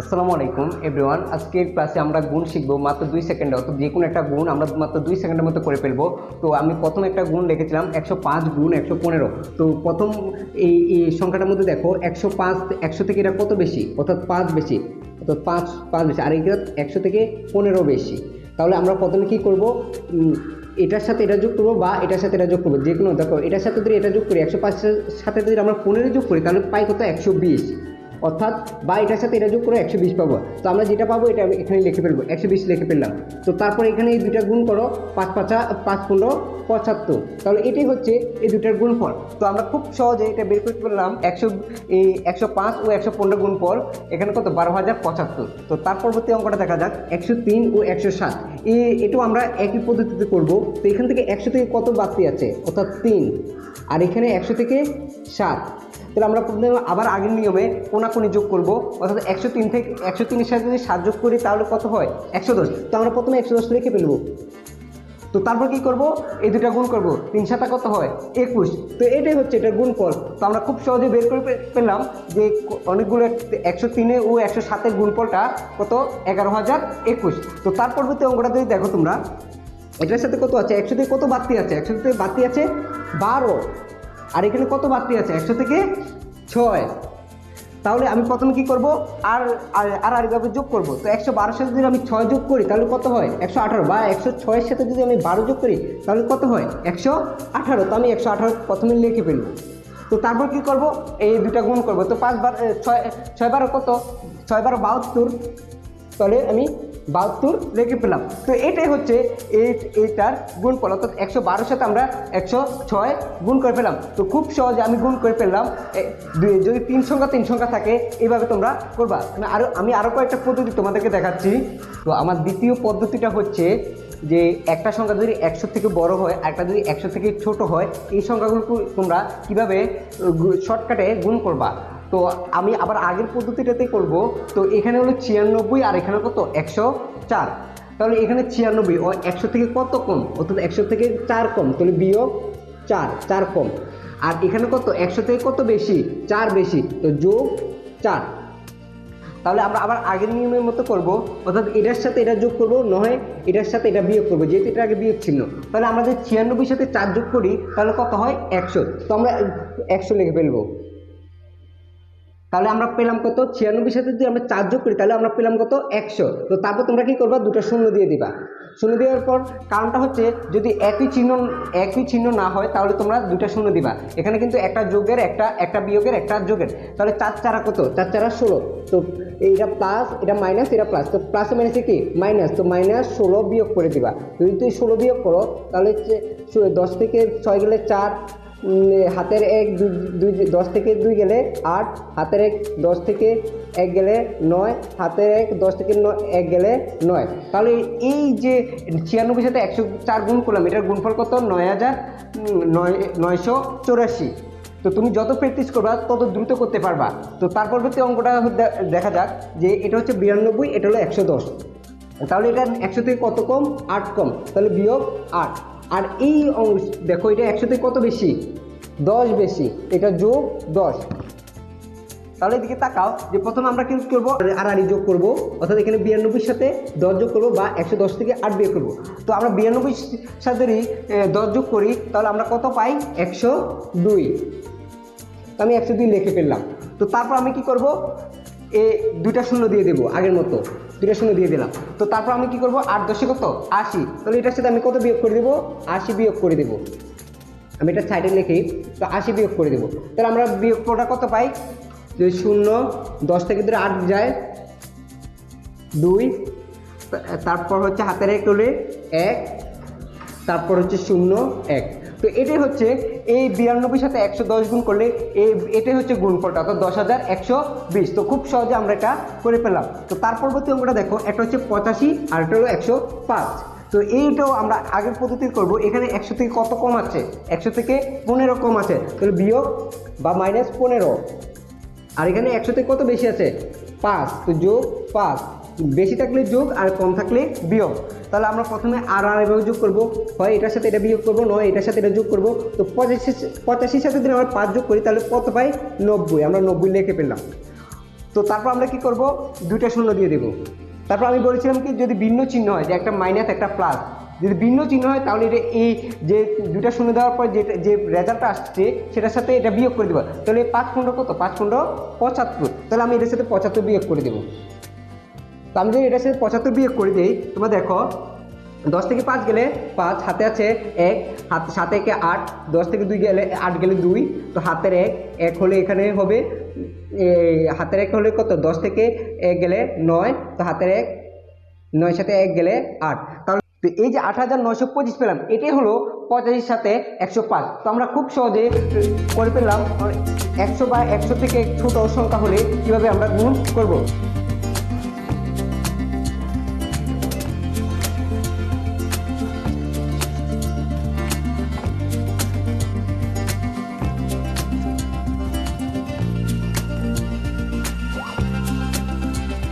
আসসালামু আলাইকুম এভরিওয়ান আজকের ক্লাসে আমরা গুণ শিখব মাত্র দুই সেকেন্ডে অর্থাৎ যে কোনো একটা গুণ আমরা মাত্র দুই সেকেন্ডের মতো করে ফেলব। তো আমি প্রথম একটা গুণ লিখেছিলাম একশো পাঁচ গুণ একশো পনেরো। তো প্রথম এই এই সংখ্যাটার মধ্যে দেখো, একশো পাঁচ, একশো থেকে এটা কত বেশি? অর্থাৎ পাঁচ বেশি। অর্থাৎ পাঁচ পাঁচ বেশি। আর এটা একশো থেকে পনেরো বেশি। তাহলে আমরা প্রথমে কী করব? এটার সাথে এটা যোগ করব বা এটার সাথে এটা যোগ করব। যে কোনো দেখো, এটার সাথে যদি এটা যোগ করি, একশো পাঁচের সাথে যদি আমরা পনেরো যোগ করি, তাহলে পাই কত? একশো বিশ। অর্থাৎ, বা এটার সাথে এটা যোগ করে একশো বিশ পাবো। তো আমরা যেটা পাবো, এটা আমি এখানে লিখে ফেলব, একশো বিশ লিখে ফেললাম। তো তারপর এখানে এই দুইটা গুণ করো, পাঁচ পাঁচা, পাঁচ পনেরো, পঁচাত্তর। তাহলে এটাই হচ্ছে এই দুটার গুণফল। তো আমরা খুব সহজে এটা বের করতে পারলাম, একশো এই একশো পাঁচ ও একশো পনেরো গুণফল, এখানে কত? বারো হাজার পঁচাত্তর। তো তার পরবর্তী অঙ্কটা দেখা যাক, একশো তিন ও একশো সাত। এটাও আমরা একই পদ্ধতিতে করব। তো এখান থেকে একশো থেকে কত বাড়তি আছে? অর্থাৎ তিন। আর এখানে একশো থেকে সাত। তাহলে আমরা প্রথমে আবার আগের নিয়মে কোনাকুনি যোগ করব। অর্থাৎ একশো তিন থেকে, একশো তিনের সাথে যদি সাত যোগ করি, তাহলে কত হয়? একশো দশ। তো আমরা প্রথমে একশো দশ লিখে ফেলব। তো তারপর কি করব? এই দুটা গুণ করব। তিন সাতা কত হয়? একুশ। তো এটাই হচ্ছে এটার গুণফল। তো আমরা খুব সহজে বের করে পেলাম যে অনেকগুলো একশো তিনে ও একশো সাতের গুণফলটা কত? এগারো হাজার একুশ। তো তার পরবর্তী অঙ্কটা যদি দেখো তোমরা, এটার সাথে কত আছে? একশো থেকে কত বাড়তি আছে? একশো থেকে বাড়তি আছে বারো। আর এখানে কত বাড়তি আছে? একশো থেকে ছয়। তাহলে আমি প্রথমে কি করব? আর, আর- আর আরেকভাবে যোগ করব। তো একশো বারোর সাথে যদি আমি ছয় যোগ করি, তাহলে কত হয়? একশো আঠারো। বা একশো ছয়ের সাথে যদি আমি বারো যোগ করি, তাহলে কত হয়? একশো আঠারো। তো আমি একশো আঠারো প্রথমে লিখে ফেলব। তো তারপর কি করব? এই দুটা গুণ করব। তো পাঁচ বার, ছয় ছয় বারো কত? ছয় বারো বাহাত্তর। তাহলে আমি বাহাত্তর লিখে পেলাম। তো এটাই হচ্ছে এই এইটার গুণফল, অর্থাৎ একশো বারোর সাথে আমরা একশো ছয় গুণ করে ফেলাম তো খুব সহজে আমি গুণ করে ফেললাম যদি তিন সংখ্যা তিন সংখ্যা থাকে এইভাবে তোমরা করবা। আমি আরও আমি আরও কয়েকটা পদ্ধতি তোমাদেরকে দেখাচ্ছি। তো আমার দ্বিতীয় পদ্ধতিটা হচ্ছে যে একটা সংখ্যা যদি একশো থেকে বড় হয় একটা যদি একশো থেকে ছোট হয়, এই সংখ্যাগুলো তোমরা কীভাবে শর্টকাটে গুণ করবা? তো আমি আবার আগের পদ্ধতিটাতেই করব। তো এখানে হলো ছিয়ানব্বই আর এখানে কত? একশো চার। তাহলে এখানে ছিয়ানব্বই, ও একশো থেকে কত কম? অর্থাৎ একশো থেকে চার কম, তাহলে বিয়োগ চার চার কম। আর এখানে কত? একশো থেকে কত বেশি? চার বেশি, তো যোগ চার। তাহলে আমরা আবার আগের নিয়মের মতো করব। অর্থাৎ এটার সাথে এটা যোগ করব, নয় এটার সাথে এটা বিয়োগ করব, যেহেতু এটা আগে বিয়োগ ছিল তাহলে আমরা যদি ছিয়ানব্বই সাথে চার যোগ করি, তাহলে কত হয়? একশো। তো আমরা একশো লিখে ফেলব। তাহলে আমরা পেলাম কত? ছিয়ানব্বই সাথে যদি আমরা চার যোগ করি, তাহলে আমরা পেলাম কত? একশো। তো তারপর তোমরা কি করবা? দুটো শূন্য দিয়ে দিবা। শূন্য দেওয়ার পর কারণটা হচ্ছে, যদি একই চিহ্ন একই চিহ্ন না হয়, তাহলে তোমরা দুটা শূন্য দিবা। এখানে কিন্তু একটা যোগের, একটা একটা বিয়োগের, একটা যোগের। তাহলে চার চারা কত? চার চারা ষোলো। তো এইটা প্লাস এটা মাইনাস এটা প্লাস তো প্লাস মাইনাসে কি? মাইনাস তো মাইনাস ষোলো বিয়োগ করে দিবা। যদি তুই ষোলো বিয়োগ করো, তাহলে হচ্ছে, দশ থেকে ছয় গেলে চার হাতের এক, দুই দশ থেকে দুই গেলে আট, হাতের এক, দশ থেকে এক গেলে নয়, হাতের এক, দশ থেকে এক গেলে নয়। তাহলে এই যে ছিয়ানব্বই সাথে একশো চার গুণ করলাম, এটার গুণফল কত? নয় হাজার নয়, নয়শো চৌরাশি। তো তুমি যত প্র্যাকটিস করবা, তত দ্রুত করতে পারবা। তো তার পরবর্তী অঙ্কটা দেখা যাক যে এটা হচ্ছে বিরানব্বই, এটা হলো একশো দশ। তাহলে এটা একশো থেকে কত কম? আট কম। তাহলে বিয়োগ আট। আর এই অংশ, দেখো এটা একশো থেকে কত বেশি? দশ বেশি, এটা যোগ দশ। তাহলে এদিকে তাকাও, যে প্রথমে আমরা কি করব আর আর যোগ করব, অর্থাৎ এখানে বিরানব্বইয়ের সাথে দশ যোগ করব বা একশো দশ থেকে আট বিয়োগ করব। তো আমরা বিরানব্বই সাথে দশ যোগ করি, তাহলে আমরা কত পাই? একশো দুই। আমি একশো দুই লিখে ফেললাম। তো তারপর আমি কি করব? এ দুইটা শূন্য দিয়ে দেবো আগের মতো। দুইটা শূন্য দিয়ে দিলাম। তো তারপর আমি কি করব? আট দশে কত? আশি। তাহলে এটার সাথে আমি কত বিয়োগ করে দেবো? আশি বিয়োগ করে দেবো। আমি এটা সাইডে লিখি, তো আশি বিয়োগ করে দেবো। তাহলে আমরা বিয়োগ করা কত পাই? যে শূন্য, দশ থেকে ধরে আট যায়, দুই, তারপর হচ্ছে হাতের এক হলে এক, তারপর হচ্ছে শূন্য, এক। তো এটাই হচ্ছে এই বিরানব্বই সাথে একশো দশ গুণ করলে এই এটাই হচ্ছে গুণফলটা, অর্থাৎ দশ হাজার একশো বিশ। তো খুব সহজে আমরা এটা করে পেলাম। তো তার পরবর্তী অঙ্কটা দেখো, একটা হচ্ছে পঁচাশি আর একটা হলো একশো পাঁচ। তো এইটাও আমরা আগের পদ্ধতি করব, এখানে একশো থেকে কত কম আছে? একশো থেকে পনেরো কম আছে। তাহলে বিয়োগ বা মাইনাস পনেরো। আর এখানে একশো থেকে কত বেশি আছে? পাঁচ। তো যোগ পাঁচ। বেশি থাকলে যোগ আর কম থাকলে বিয়োগ। তাহলে আমরা প্রথমে আর আর এভাবে যোগ করব। হয় এটার সাথে এটা বিয়োগ করব, নয় এটার সাথে এটা যোগ করব। তো পঁচাশি পঁচাশির সাথে যদি আমরা পাঁচ যোগ করি, তাহলে কত পাই? নব্বই। আমরা নব্বই লিখে পেলাম তো তারপর আমরা কি করব? দুইটা শূন্য দিয়ে দেবো। তারপর আমি বলেছিলাম কি, যদি ভিন্ন চিহ্ন হয়, যে একটা মাইনাস একটা প্লাস যদি ভিন্ন চিহ্ন হয়, তাহলে এটা এই যে দুইটা শূন্য দেওয়ার পর যেটা যে রেজাল্টটা আসছে, সেটার সাথে এটা বিয়োগ করে দেবো। তাহলে পাঁচ পনেরো কত? পাঁচ পনেরো পঁচাত্তর। তাহলে আমি এটার সাথে পঁচাত্তর বিয়োগ করে দেবো। তো আমি যদি এটার সাথে পঁচাত্তর বিয়োগ করে দিই, তোমরা দেখো, দশ থেকে পাঁচ গেলে পাঁচ হাতে আছে এক হাত সাতে একে আট, দশ থেকে দুই গেলে আট গেলে দুই, তো হাতের এক এক হলে এখানে হবে হাতের এক হলে কত? দশ থেকে এক গেলে নয়, তো হাতের এক নয় সাথে এক গেলে আট। তাহলে তো এই যে আট হাজার নয়শো পঁচিশ পেলাম, এটাই হলো পঁচাশির সাথে একশো পাঁচ। তো আমরা খুব সহজে করে পেলাম একশো বা একশো থেকে ছোট সংখ্যা হলে কীভাবে আমরা গুণ করব?